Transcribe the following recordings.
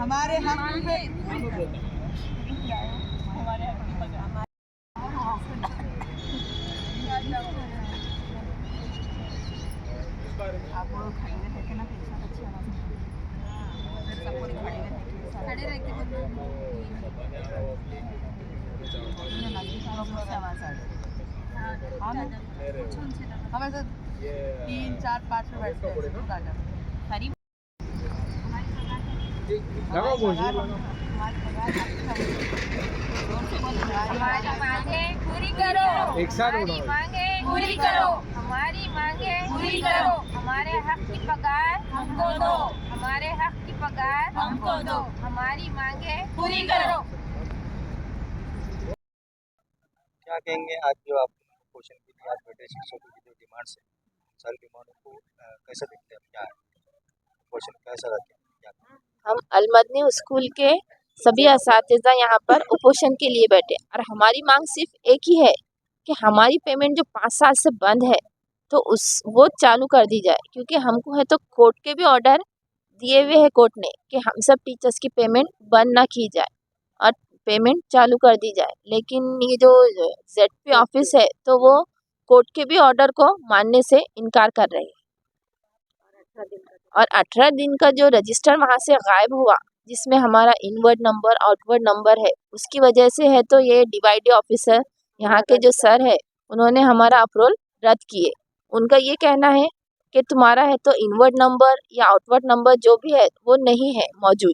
हमारे हक पे आप लोग खड़े हुए देखे ना कितना अच्छी आवाज है सब पूरे खड़े हुए देखे खड़े रह के बोलो इन्हें नजदीक आवाज से आवाज आ रही हाँ ना हम ऐसे तीन चार हमारी मांगे पूरी करो एक साथ हमारी मांगे पूरी करो। हमारी मांगे पूरी करो। हमारे हक की पगार हमको दो। हमारे हक की पगार हमको दो। हमारी मांगे पूरी करो। क्या कहेंगे आज जो आप क्वेश्चन के लिए आज बैठे शिक्षकों की जो डिमांड्स है सारी डिमांडों को कैसे देखते हैं? क्या है? क्वेश्चन कैसा रहते हैं? क्या? हम अलमदनी स्कूल के सभी इस यहाँ पर उपोषण के लिए बैठे और हमारी मांग सिर्फ़ एक ही है कि हमारी पेमेंट जो पाँच साल से बंद है तो उस, वो चालू कर दी जाए। क्योंकि हमको है तो कोर्ट के भी ऑर्डर दिए हुए हैं कोर्ट ने कि हम सब टीचर्स की पेमेंट बंद ना की जाए और पेमेंट चालू कर दी जाए। लेकिन ये जो जेड पी ऑफ़िस है तो वो कोर्ट के भी ऑर्डर को मानने से इनकार कर रही है। और अठारह दिन का जो रजिस्टर वहाँ से गायब हुआ, जिसमें हमारा इनवर्ड नंबर आउटवर्ड नंबर है, उसकी वजह से है तो ये डिवाइडी ऑफिसर यहाँ के जो सर है, उन्होंने हमारा अप्रोल रद्द किए। उनका ये कहना है कि तुम्हारा है तो इनवर्ड नंबर या आउटवर्ड नंबर जो भी है, वो नहीं है, मौजूद।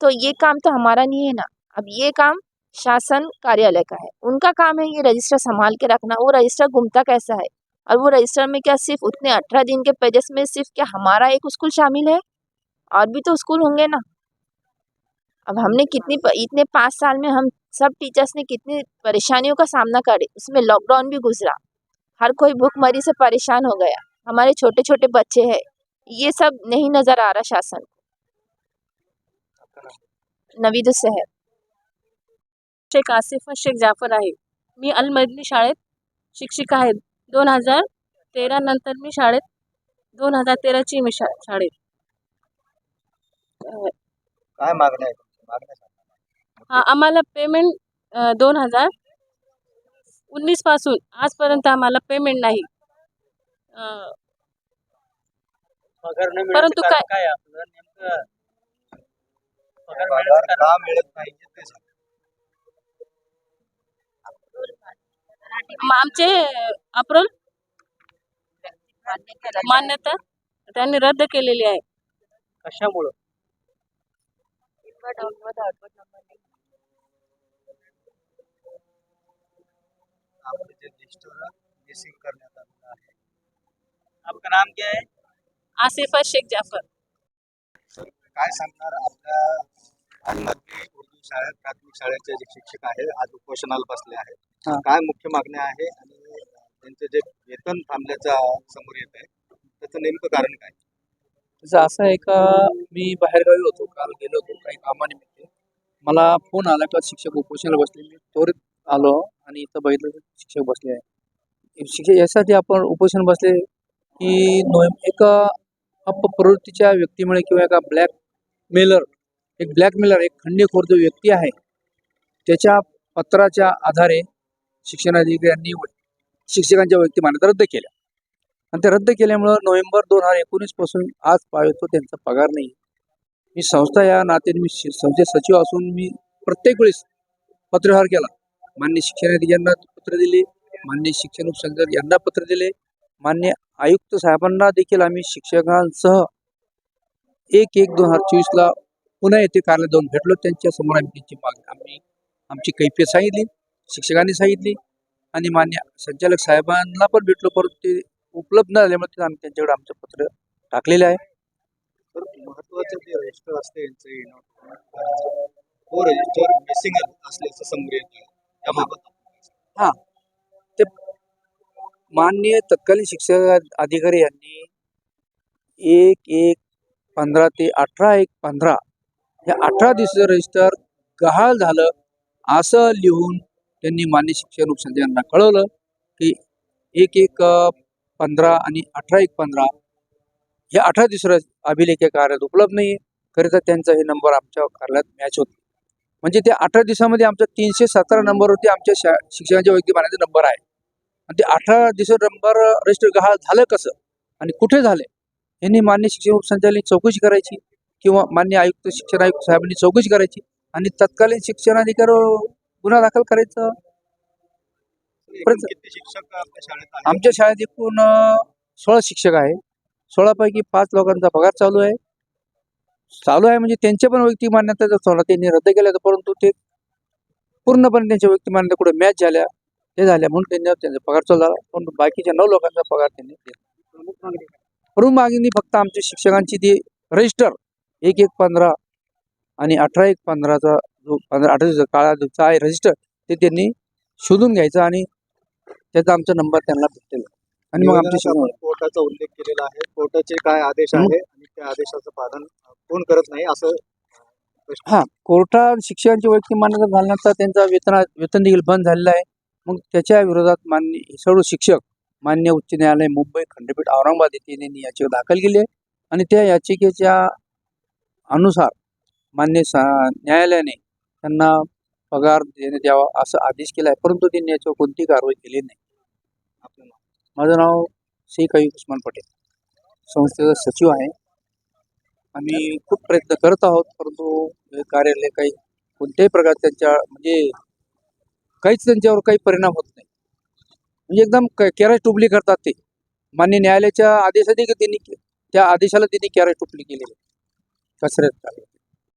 तो ये काम तो हमारा नहीं है ना। अब ये काम शासन कार्यालय का है। उनका काम है ये रजिस्टर संभाल के रखना। वो रजिस्टर घूमता कैसा है? और वो रजिस्टर में क्या सिर्फ़ उतने अठारह दिन के पेजेस में सिर्फ़ क्या हमारा एक स्कूल शामिल है? और भी तो स्कूल होंगे ना। अब हमने कितनी इतने पाँच साल में हम सब टीचर्स ने कितनी परेशानियों का सामना करे, उसमें लॉकडाउन भी गुजरा। हर कोई भूखमरी से परेशान हो गया। हमारे छोटे छोटे बच्चे हैं। ये सब नहीं नज़र आ रहा शासन नवीद शहर शेख आसिफा शेख जाफ़र आहे मी अलमदनी शाळेत शिक्षिका आहे दोन हजार तेरा नंतर मी शाळेत दोन हजार तेराची मी शा शाळेत. काय मागण्या आहे तुमच्या? मागण्या सांगा. हा आम्हाला पेमेंट दोन हजार उन्नीसपासून आजपर्यंत आम्हाला पेमेंट नाही. अं, पगार न परंतु काय- काय आपलं नेमकं पगार कारण मिळत नाही ते सांगा. आमचे अप्रोल मान्यता त्यांनी रद्द केलेली आहे. कशामुळं? आपले जे लिस्ट मिसिंग करण्यात आलेलं आहे. आपका नाम क्या है आसिफा शेख जाफर. काय सांगणार आपल्या शाळेत प्राथमिक शाळेचे जे शिक्षक आहेत आज उपोषणाला बसले आहेत. काय मुख्य मागण्या आहे आणि त्यांचे जे वेतन थांबल्याचा समोर येत आहे त्याचं नेमकं कारण काय? त्याचं असं आहे का मी बाहेरगावी होतो काल गेलो होतो काही कामानिमित्त. मला फोन आला का शिक्षक उपोषणाला बसले मी त्वरित आलो आणि इथं बघितलं शिक्षक बसले आहे. शिक्षक यासाठी आपण उपोषण बसले की नोव्हेंबर एका अपप्रवृत्तीच्या व्यक्तीमुळे किंवा एका ब्लॅक मेलर एक ब्लॅकमेलर एक खंडेखोर जो व्यक्ती आहे त्याच्या पत्राच्या आधारे शिक्षणाधिकाऱ्यांनी शिक्षकांच्या वैयक्तिक रद्द केल्या. आणि ते रद्द केल्यामुळं नोव्हेंबर दोन हजार एकोणीसपासून आज पाळतो त्यांचा पगार नाही. मी संस्था या नात्याने मी शि- संस्थेत सचिव असून मी प्रत्येक वेळेस पत्रव्यवहार केला. मान्य शिक्षणाधिकाऱ्यांना पत्र दिले मान्य शिक्षण उपसंचालक यांना पत्र दिले मान्य आयुक्त साहेबांना देखील आम्ही शिक्षकांसह एक एक दोन हजार चोवीसला पुन्हा येथे कार्यालयात जाऊन भेटलो. त्यांच्यासमोर आम्ही त्यांची मागणी आम्ही आमची कैफियत सांगितली शिक्षकांनी सांगितली आणि मान्य संचालक साहेबांना पण भेटलो. परंतु ते उपलब्ध न झाल्यामुळे आम्ही त्यांच्याकडे आमचं पत्र टाकलेलं आहे. महत्वाचं जे रजिस्टर असते यांचं तो रजिस्टर मिसिंग असल्याचं समोर येत. त्याबाबत ते माननीय तत्कालीन शिक्षक अधिकारी यांनी एक एक पंधरा ते अठरा एक पंधरा हे अठरा दिवसाचं रजिस्टर गहाळ झालं. असं लिहून त्यांनी मान्य शिक्षण उपसंचालकांना कळवलं की एक एक पंधरा आणि अठरा एक पंधरा हे अठरा दिवस अभिलेखे कार्यालयात उपलब्ध नाही आहे खरं त्यांचा हे नंबर आमच्या कार्यालयात मॅच होत म्हणजे ते अठरा दिवसामध्ये आमच्या तीनशे सतरा नंबरवरती आमच्या शा शिक्षणाच्या व्यक्तिमानाचे नंबर आहे. आणि ते अठरा दिवस नंबर रजिस्टर गहाळ झालं कसं? आणि कुठे झाले? यांनी मान्य शिक्षण संचालक चौकशी करायची. किंवा मान्य आयुक्त शिक्षण आयुक्त साहेबांनी चौकशी करायची आणि तत्कालीन शिक्षणाधिकाऱ्यावर गुन्हा दाखल करायचा. आमच्या शाळेत एकूण सोळा शिक्षक आहे. सोळापैकी पाच लोकांचा पगार चालू आहे. चालू आहे म्हणजे त्यांच्या पण वैयक्तिक मान्यता जर सोडा त्यांनी रद्द केल्या तर परंतु ते पूर्णपणे त्यांच्या वैयक्तिक मान्यता कुठे मॅच झाल्या ते झाल्या म्हणून त्यांनी त्यांचा पगार चालू झाला. पण बाकीच्या नऊ लोकांचा पगार त्यांनी दिला. प्रमुख मागणी फक्त आमच्या शिक्षकांची ती रजिस्टर एक एक पंधरा आणि अठरा एक पंधराचा जो पंधरा अठरा दिवसाचा काळाचा आहे रजिस्टर ते त्यांनी शोधून घ्यायचं आणि त्याचा आमचा नंबर त्यांना भेटेल आणि मग आमची निवेदनात आपण कोर्टाचा उल्लेख केलेला आहे. कोर्टाचे काय आदेश. आहे आणि त्या आदेशाचं पालन कोण करत नाही असं हा कोर्टात शिक्षकांची वैयक्तिक मान्यता घालण्याचा त्यांचा वेतना वेतन देखील बंद झालेलं आहे. मग त्याच्या विरोधात मान्य सर्व शिक्षक मान्य उच्च न्यायालय मुंबई खंडपीठ औरंगाबाद येथे यांनी याचिका दाखल केली आहे. आणि त्या याचिकेच्या अनुसार मान्य सा न्यायालयाने त्यांना पगार देणे द्यावा असा आदेश केला आहे परंतु त्यांनी याच्यावर कोणती कारवाई केली नाही. आपलं नाव. माझं नाव शेख अयुब उस्मान पटेल. संस्थेचा सचिव आहे. आम्ही खूप प्रयत्न करत आहोत परंतु हे कार्यालय काही कोणत्याही प्रकार त्यांच्या म्हणजे काहीच त्यांच्यावर काही परिणाम होत नाही. म्हणजे एकदम कॅरेज टुपली करतात ते. मान्य न्यायालयाच्या आदेशाने त्यांनी त्या आदेशाला त्यांनी कॅरेज टुपली केलेली आहे. कचऱ्यात